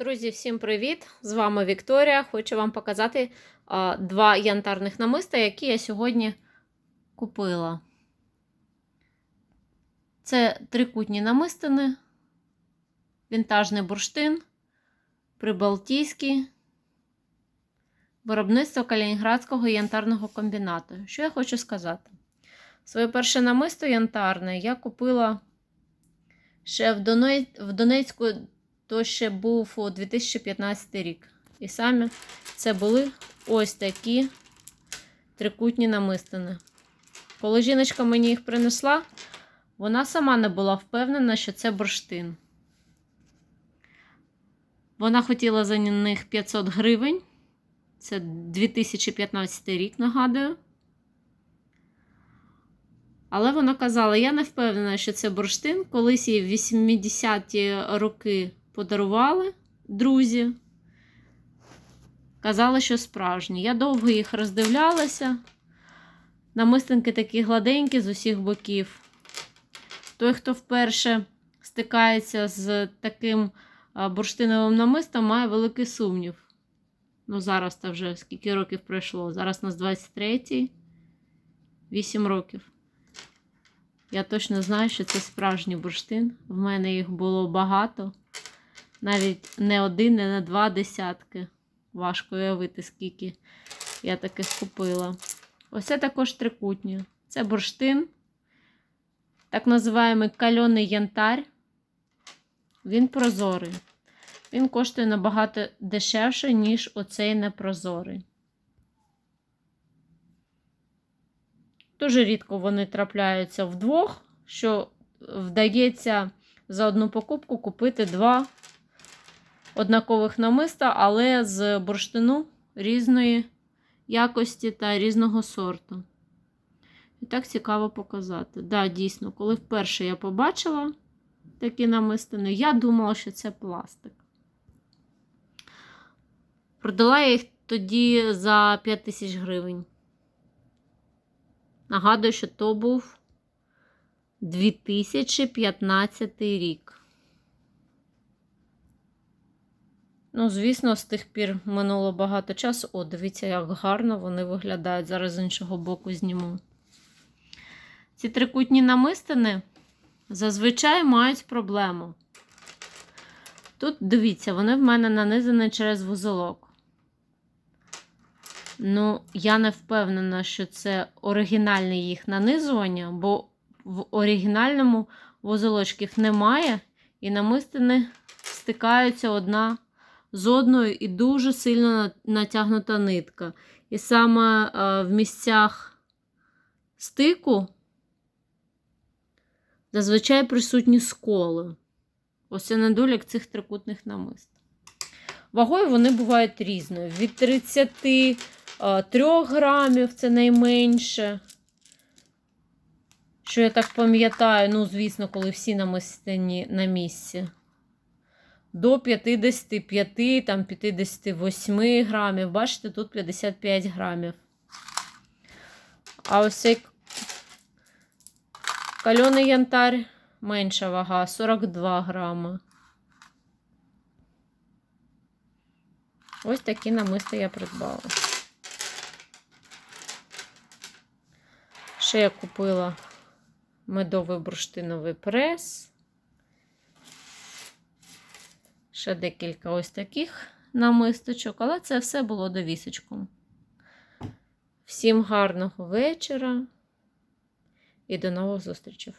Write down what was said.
Друзі, всім привіт! З вами Вікторія. Хочу вам показати а, два янтарних намиста, які я сьогодні купила. Це трикутні намистини, вінтажний бурштин, прибалтійський, виробництво Калінінградського янтарного комбінату. Що я хочу сказати? Своє перше намисто янтарне я купила ще в, Донець... в Донецьку то ще був у 2015 рік. І саме це були ось такі трикутні намистини. Коли жіночка мені їх принесла, вона сама не була впевнена, що це бурштин. Вона хотіла за них 500 гривень. Це 2015 рік, нагадую. Але вона казала: я не впевнена, що це бурштин. Колись їй в 80-ті роки подарували друзі. Казали, що справжні. Я довго їх роздивлялася. Намистинки такі гладенькі з усіх боків. Той, хто вперше стикається з таким бурштиновим намистом, має великий сумнів. Ну, зараз то вже скільки років пройшло. Зараз у нас 23-й, 8 років. Я точно знаю, що це справжній бурштин. В мене їх було багато. Навіть не один, не на два десятки. Важко уявити, скільки я таких купила. Ось це також трикутні. Це бурштин, так називаємо кальоний янтарь. Він прозорий. Він коштує набагато дешевше, ніж оцей непрозорий. Дуже рідко вони трапляються вдвох, що вдається за одну покупку купити два однакових намиста, але з бурштину різної якості та різного сорту. І так цікаво показати. Так, да, дійсно, коли вперше я побачила такі намистини, я думала, що це пластик. Продала я їх тоді за 5 тисяч гривень. Нагадую, що то був 2015 рік. Ну, звісно, з тих пір минуло багато часу. О, дивіться, як гарно вони виглядають. Зараз з іншого боку зніму. Ці трикутні намистини зазвичай мають проблему. Тут, дивіться, вони в мене нанизані через вузолок. Ну, я не впевнена, що це оригінальне їх нанизування, бо в оригінальному вузолочків немає, і намистини стикаються одна з одною і дуже сильно натягнута нитка. І саме е, в місцях стику зазвичай присутні сколи. Ось це недолік цих трикутних намист. Вагою вони бувають різною. Від 33 грамів це найменше. Що я так пам'ятаю, ну, звісно, коли всі намистині на місці до 55, там 58 грамів. Бачите, тут 55 грамів. А ось цей кальоний янтар менша вага 42 грами. Ось такі намисти я придбала. Ще я купила медовий бурштиновий прес. Ще декілька ось таких намисточок, але це все було довісочком. Всім гарного вечора і до нових зустрічей!